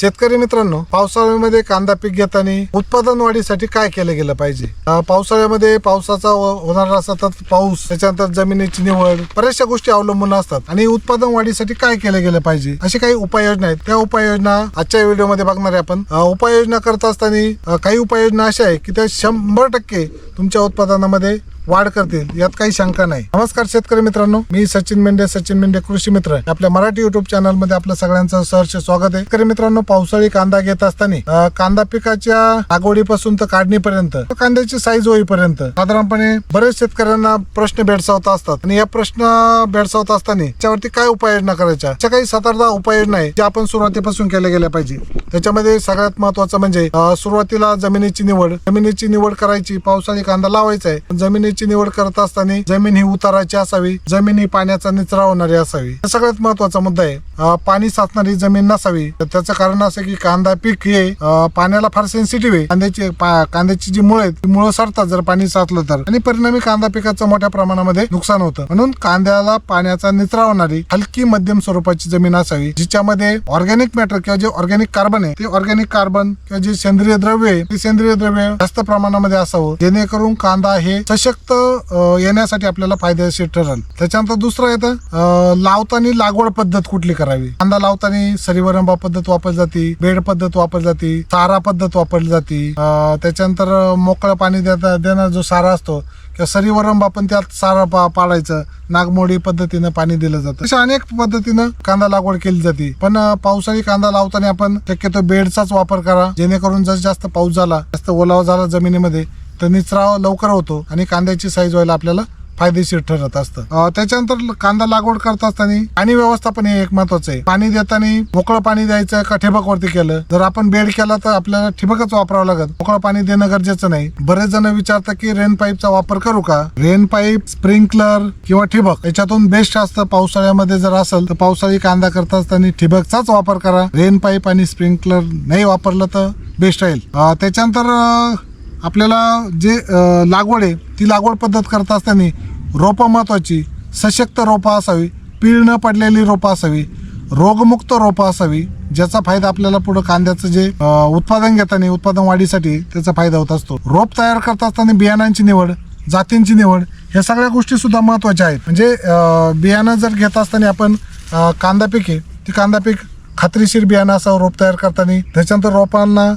शेतकरी मित्रांनो पावसाळ्यामध्ये कांदा पीक घेताना उत्पादन वाढीसाठी काय केलं गेलं पाहिजे? पावसाळ्यामध्ये पावसाचा होणार होणारा सतत पाऊस त्याच्यानंतर जमिनीची निवड बऱ्याचशा गोष्टी अवलंबून असतात. आणि उत्पादन वाढीसाठी काय केलं गेलं पाहिजे? अशी काही उपाययोजना आहेत. त्या उपाययोजना आजच्या व्हिडिओमध्ये बघणार आहे आपण. उपाययोजना करत असताना काही उपाययोजना अशा आहे की त्या शंभर टक्के तुमच्या उत्पादनामध्ये वाढ करतील यात काही शंका नाही. नमस्कार शेतकरी मित्रांनो मी सचिन मेंढे सचिन मेंढे कृषी मित्र. आपल्या मराठी युट्यूब चॅनलमध्ये आपल्या सगळ्यांचं सहर्ष स्वागत आहे. शेतकरी मित्रांनो पावसाळी कांदा घेत असताना कांदा पिकाच्या लागवडीपासून तर काढणीपर्यंत कांद्याची साईज होईपर्यंत साधारणपणे बरेच शेतकऱ्यांना प्रश्न भेडसावत असतात. आणि या प्रश्न भेडसावत असताना त्याच्यावरती काय उपाययोजना करायच्या? अशा काही सात आठ उपाययोजना आहे ज्या आपण सुरुवातीपासून केल्या गेल्या पाहिजे. त्याच्यामध्ये सगळ्यात महत्वाचं म्हणजे सुरुवातीला जमिनीची निवड जमिनीची निवड करायची पावसाळी कांदा लावायचा आहे. जमिनीची निवड करत असताना जमीन ही उताराची असावी जमीन ही पाण्याचा निचरा होणारी असावी. हा सगळ्यात महत्त्वाचा मुद्दा आहे. पाणी साचणारी जमीन नसावी. तर त्याचं कारण असं की कांदा पीक हे पाण्याला फार सेन्सिटिव्ह आहे. कांद्याची पा- कांद्याची जी मुळे आहेत ती मुळं सरतात जर पाणी साचलं तर. आणि परिणामी कांदा पिकाचं मोठ्या प्रमाणामध्ये नुकसान होतं. म्हणून कांद्याला पाण्याचा निचरा होणारी हलकी मध्यम स्वरूपाची जमीन असावी जिच्यामध्ये ऑर्गॅनिक मॅटर किंवा जे ऑर्गॅनिक कार्बन आहे ते ऑर्गॅनिक कार्बन किंवा जे सेंद्रिय द्रव्य आहे ते सेंद्रिय द्रव्य जास्त प्रमाणामध्ये असावं. जेणेकरून कांदा हे सशक्त येण्यासाठी आपल्याला फायदेशीर ठरेल. त्याच्यानंतर दुसरं येतं लावतानी लावताना लागवड पद्धत कुठली करा करावी. कांदा लावताना सरीवरंबा पद्धत वापरली जाते बेड पद्धत वापरली जाते चारा पद्धत वापरली जाते. त्याच्यानंतर मोकळं पाणी देता देणारा जो सारा असतो किंवा सरीवरंबा पण त्यात सारा पा पाडायचं. नागमोडी पद्धतीनं पाणी दिलं जातं. अशा अनेक पद्धतीनं कांदा लागवड केली जाते. पण पावसाळी कांदा लावताना आपण शक्यतो बेडचाच वापर करा. जेणेकरून जर जास्त पाऊस झाला जास्त ओलावा झाला जमिनीमध्ये तर निचरा लवकर होतो आणि कांद्याची साईज व्हायला आपल्याला फायदेशीर ठरत असतं. त्याच्यानंतर कांदा लागवड करत असताना पाणी व्यवस्थापन हे एक महत्वाचं आहे. पाणी देताना मोकळं पाणी द्यायचं का ठिबकवरती केलं? जर आपण बेड केला तर आपल्याला ठिबकच वापरावं लागत मोकळं पाणी देणं गरजेचं नाही. बरेच जण विचारतात की रेन पाईपचा वापर करू का? रेन पाईप स्प्रिंकलर किंवा ठिबक? याच्यातून बेस्ट असतं पावसाळ्यामध्ये जर असेल तर पावसाळी कांदा करत असताना ठिबकचाच वापर करा. रेन पाईप आणि स्प्रिंकलर नाही वापरलं तर बेस्ट राहील. त्याच्यानंतर आपल्याला जे लागवड आहे ती लागवड पद्धत करत असताना रोपं महत्त्वाची सशक्त रोपं असावी पीळ न पडलेली रोपं असावी रोगमुक्त रोपं असावी ज्याचा फायदा आपल्याला पुढे कांद्याचं जे उत्पादन घेताना उत्पादन वाढीसाठी त्याचा फायदा होत असतो. रोप तयार करत असताना बियाणांची निवड जातींची निवड ह्या सगळ्या गोष्टी सुद्धा महत्त्वाच्या आहेत. म्हणजे बियाणं जर घेत असताना आपण कांदा पीक आहे ती कांदा पीक खात्रीशीर बियाणं असावं रोप तयार करताना. त्याच्यानंतर रोपांना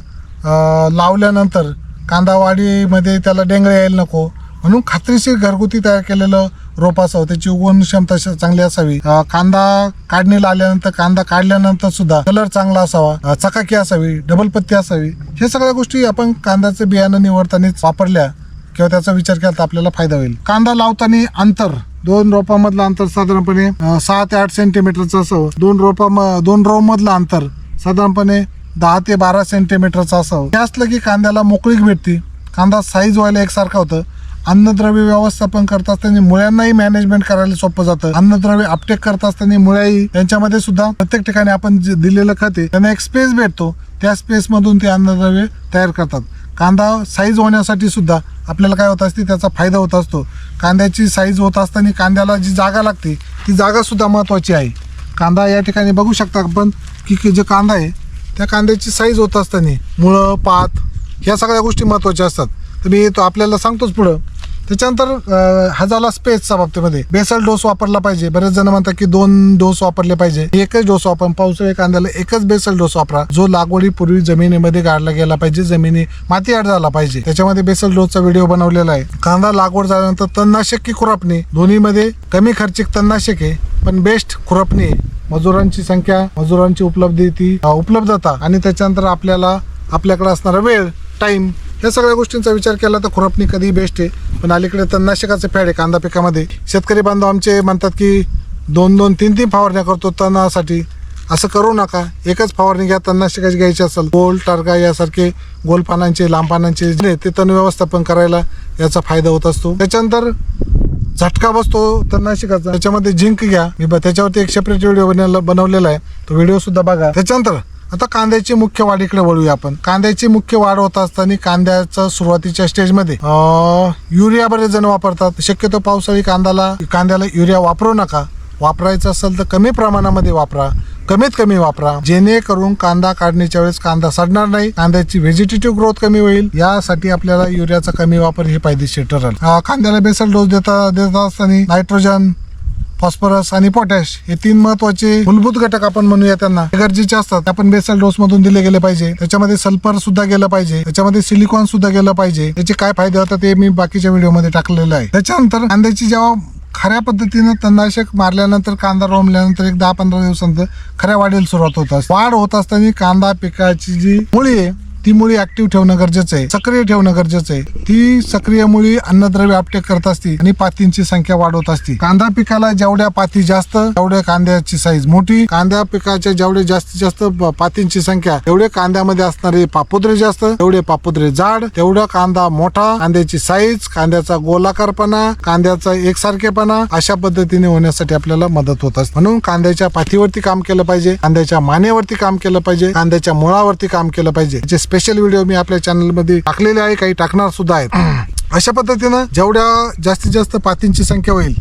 लावल्यानंतर कांदा वाढीमध्ये त्याला डेंगळे यायला नको. म्हणून खात्रीशीर घरगुती तयार केलेलं रोप असावं. त्याची उगवण क्षमता चांगली असावी. कांदा काढणीला आल्यानंतर कांदा काढल्यानंतर सुद्धा कलर चांगला असावा. चकाकी असावी डबल पत्ती असावी. हे सगळ्या गोष्टी आपण कांद्याचं बियाणं निवडतानाच वापरल्या किंवा त्याचा विचार केला तर आपल्याला फायदा होईल. कांदा लावताना अंतर दोन रोपामधलं अंतर साधारणपणे सहा ते आठ सेंटीमीटरचं असावं. दोन रोपा दोन रो मधलं अंतर साधारणपणे दहा ते बारा सेंटीमीटरचं असावं. हे असलं की कांद्याला मोकळीक भेटते. कांदा साईज व्हायला एकसारखा होतं. अन्नद्रव्य व्यवस्थापन करत असताना मुळ्यांनाही मॅनेजमेंट करायला सोपं जातं. अन्नद्रव्य अपटेक करत असताना मुळ्याही त्यांच्यामध्ये सुद्धा प्रत्येक ठिकाणी आपण जे दिलेलं खत आहे त्यांना एक स्पेस भेटतो. त्या स्पेस मधून ते अन्नद्रव्य तयार करतात. कांदा साईज होण्यासाठी सुद्धा आपल्याला काय होत असते त्याचा फायदा होत असतो. कांद्याची साईज होत असताना कांद्याला जी जागा लागते ती जागा सुद्धा महत्वाची आहे. कांदा या ठिकाणी बघू शकता आपण की की जे कांदा आहे त्या कांद्याची साईज होत असताना मुळं पात ह्या सगळ्या गोष्टी महत्त्वाच्या असतात. तर मी तो आपल्याला सांगतोच पुढं. त्याच्यानंतर हजाला स्पेसच्या बाबतीमध्ये. बेसल डोस वापरला पाहिजे. बरेच जण म्हणतात की दोन डोस वापरले पाहिजे. एकच डोस वापर. पावसाळी कांद्याला एकच बेसल डोस वापरा. जो लागवडीपूर्वी जमिनीमध्ये गाडला गेला पाहिजे. जमिनी माती आड झाला पाहिजे. त्याच्यामध्ये बेसल डोसचा व्हिडिओ बनवलेला आहे. कांदा लागवड झाल्यानंतर तणनाशक की खुरापणी? दोन्हीमध्ये कमी खर्चिक तणनाशक आहे पण बेस्ट खुरपणी आहे. मजुरांची संख्या मजुरांची उपलब्धी ती उपलब्धता. आणि त्याच्यानंतर आपल्याला आपल्याकडे असणारा वेळ टाइम या सगळ्या गोष्टींचा विचार केला तर खुरपणी कधी बेस्ट आहे. पण अलीकडे तणनाशकाचे फॅड आहे कांदा पिकामध्ये. शेतकरी बांधव आमचे म्हणतात की दोन दोन तीन तीन फवारण्या करतो तणासाठी. असं करू नका. एकच फवारणी घ्या तणनाशकाची घ्यायची असेल. गोल टारगा यासारखे गोल पानांचे लांब पानांचे जे ते तण व्यवस्थापन करायला याचा फायदा होत असतो. त्याच्यानंतर झटका बसतो तणनाशकाचा त्याच्यामध्ये जिंक घ्या. मी ब- त्याच्यावरती एक सेपरेट व्हिडिओ बनवलेला आहे. तो व्हिडिओ सुद्धा बघा. त्याच्यानंतर आता कांद्याची मुख्य वाढीकडे वळूया आपण. कांद्याची मुख्य वाढ होत असताना कांद्याच्या सुरुवातीच्या स्टेजमध्ये युरिया बरेच जण वापरतात. शक्यतो पावसाळी कांद्याला कांद्याला युरिया वापरू नका. वापरायचं असेल तर कमी प्रमाणामध्ये वापरा. कमीत कमी वापरा. जेणेकरून कांदा काढणीच्या वेळेस कांदा सडणार नाही. कांद्याची व्हेजिटेटिव्ह ग्रोथ कमी होईल. यासाठी आपल्याला युरियाचा कमी वापर हे फायदेशीर ठरेल. कांद्याला बेसल डोस देता देत असताना नायट्रोजन फॉस्फरस आणि पोटॅश हे तीन महत्त्वाचे मूलभूत घटक आपण म्हणूया त्यांना. गरजेचे असतात. आपण बेसल डोस मधून दिले गेले पाहिजे. त्याच्यामध्ये सल्फर सुद्धा गेलं पाहिजे. त्याच्यामध्ये सिलिकॉन सुद्धा गेलं पाहिजे. त्याचे काय फायदे होतात ते मी बाकीच्या व्हिडिओमध्ये टाकलेलं आहे. त्याच्यानंतर कांद्याची जेव्हा खऱ्या पद्धतीनं तणनाशक मारल्यानंतर कांदा रोमल्यानंतर एक दहा पंधरा दिवसानंतर खऱ्या वाढीला सुरुवात होत असते. वाढ होत असताना कांदा पिकाची जी मुळी आहे ती मुळी ऍक्टिव्ह ठेवणं गरजेचं आहे. सक्रिय ठेवणं गरजेचं आहे. ती सक्रिय मुळी अन्नद्रव्य अपटेक करत असते आणि पातींची संख्या वाढवत असती. कांदा पिकाला जेवढ्या पाती जास्त तेवढ्या कांद्याची साईज मोठी. कांद्या पिकाच्या जेवढे जास्तीत जास्त पातींची संख्या तेवढे कांद्यामध्ये असणारे पापुद्रे जास्त तेवढे पापुद्रे जाड तेवढा कांदा मोठा. कांद्याची साईज कांद्याचा गोलाकारपणा कांद्याचा एकसारखेपणा अशा पद्धतीने होण्यासाठी आपल्याला मदत होत असते. म्हणून कांद्याच्या पाथीवरती काम केलं पाहिजे कांद्याच्या मानेवरती काम केलं पाहिजे कांद्याच्या मुळावरती काम केलं पाहिजे. स्पेशल व्हिडिओ मी आपल्या चॅनलमध्ये टाकलेले आहे. काही टाकणार सुद्धा आहेत. अशा पद्धतीनं जेवढ्या जास्तीत जास्त पातींची संख्या होईल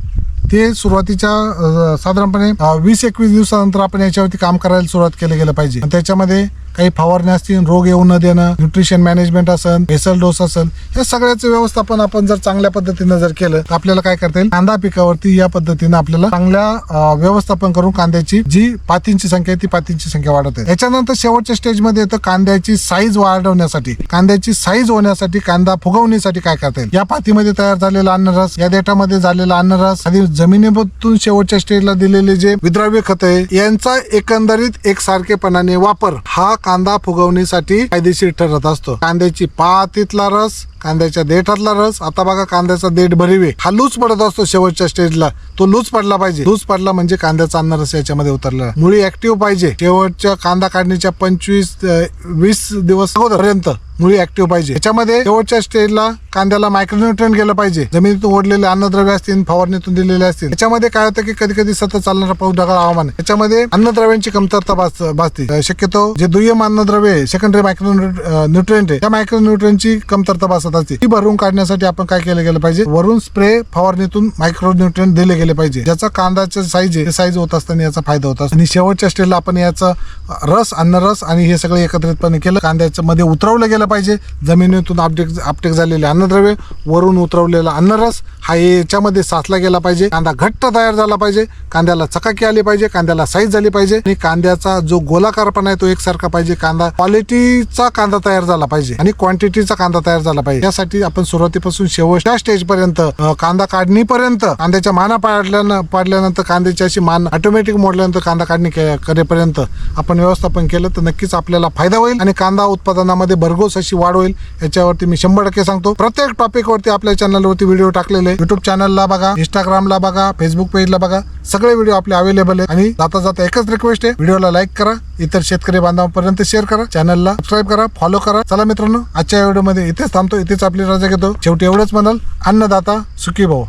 ते सुरुवातीच्या साधारणपणे वीस एकवीस दिवसानंतर आपण याच्यावरती काम करायला सुरुवात केलं गेलं पाहिजे. आणि त्याच्यामध्ये काही फवारण्या असतील रोग येऊ न देणं न्यूट्रिशन मॅनेजमेंट असेल भेसल डोस असेल या सगळ्याचं व्यवस्थापन आपण जर चांगल्या पद्धतीनं जर केलं तर आपल्याला काय करता येईल? कांदा पिकावरती या पद्धतीनं आपल्याला चांगल्या व्यवस्थापन करून कांद्याची जी पातींची संख्या आहे ती पातींची संख्या वाढत आहे. त्याच्यानंतर शेवटच्या स्टेजमध्ये येतं कांद्याची साईज वाढवण्यासाठी. कांद्याची साईज होण्यासाठी कांदा फुगवण्यासाठी काय करता येईल? या पातीमध्ये तयार झालेला अन्नरस या देठामध्ये झालेला अन्नरस आधी जमिनीमधून शेवटच्या स्टेजला दिलेले जे विद्राव्य खत आहे यांचा एकंदरीत एकसारखेपणाने वापर हा कांदा फुगवणीसाठी फायदेशीर ठरत असतो. कांद्याची पातीतला रस कांद्याच्या देठातला रस आता बघा कांद्याचा देठ भरिवे. हा लूज पडत असतो शेवटच्या स्टेजला तो लूज पडला पाहिजे. लूज पडला म्हणजे कांद्याचा अन्न रस याच्यामध्ये उतरला. मुळी ऍक्टिव्ह पाहिजे. शेवटच्या कांदा काढणीच्या पंचवीस वीस दिवस पर्यंत मुळी ऍक्टिव्ह पाहिजे. याच्यामध्ये शेवटच्या स्टेजला कांद्याला मायक्रोन्युट्रन गेलं पाहिजे. जमिनीतून ओढलेले अन्नद्रव्य असतील फवारणीतून दिलेले असतील. याच्यामध्ये काय होतं की कधी कधी सतत चालणारा पाऊस ढगाळ हवामान याच्यामध्ये अन्नद्रव्यांची कमतरता भासते. शक्यतो जे दुय्यम अन्नद्रव्य सेकंडरी मायक्रो न्यूट्रिएंट आहे त्या मायक्रो न्यूट्रिएंटची कमतरता भासत असते ती भरून काढण्यासाठी आपण काय केलं गेलं पाहिजे? वरून स्प्रे फवारणीतून मायक्रो न्यूट्रिएंट दिले गेले पाहिजे. ज्याचा कांद्याचं साईज आहे साईज होत असताना याचा फायदा होत असतो. आणि शेवटच्या स्टेजला आपण याचं रस अन्नरस आणि हे सगळं एकत्रितपणे केलं. कांद्याचं मध्ये उतरवलं गेलं पाहिजे. जमिनीतून आपटेक आपटेक झालेले अन्नद्रव्य वरून उतरवलेला अन्नरस हा याच्यामध्ये साचला गेला पाहिजे. कांदा घट्ट तयार झाला पाहिजे. कांद्याला चकाकी आली पाहिजे. कांद्याला साईज झाली पाहिजे. आणि कांद्याचा जो गोलाकारपणा आहे तो एकसारखा पाहिजे. कांदा क्वालिटीचा कांदा तयार झाला पाहिजे. आणि क्वांटिटीचा कांदा तयार झाला पाहिजे. यासाठी आपण सुरुवातीपासून शेवटच्या स्टेज पर्यंत कांदा काढणीपर्यंत कांद्याच्या माना पाडल्यानं पाडल्यानंतर कांद्याची अशी मान ऑटोमॅटिक मोडल्यानंतर कांदा काढणी करेपर्यंत आपण व्यवस्थापन केलं तर नक्कीच आपल्याला फायदा होईल आणि कांदा उत्पादनामध्ये भरघोस अशी वाढ होईल. याच्यावरती मी शंभर टक्के सांगतो. प्रत्येक टॉपिक वरती आपल्या चॅनलवरती व्हिडिओ टाकलेले युट्यूब चॅनलला बघा इंस्टाग्रामला बघा फेसबुक पेजला बघा. सगळे व्हिडिओ आपले अवेलेबल आहेत. आणि जाता जाता एकच रिक्वेस्ट आहे. व्हिडिओला लाईक करा. इतर शेतकरी बांधवांपर्यंत शेअर करा. चॅनलला सबस्क्राईब करा. फॉलो करा. चला मित्रांनो आजच्या व्हिडिओमध्ये इथेच थांबतो. इथेच आपली रजा घेतो. शेवटी एवढंच म्हणाल अन्नदाता सुखी भाऊ.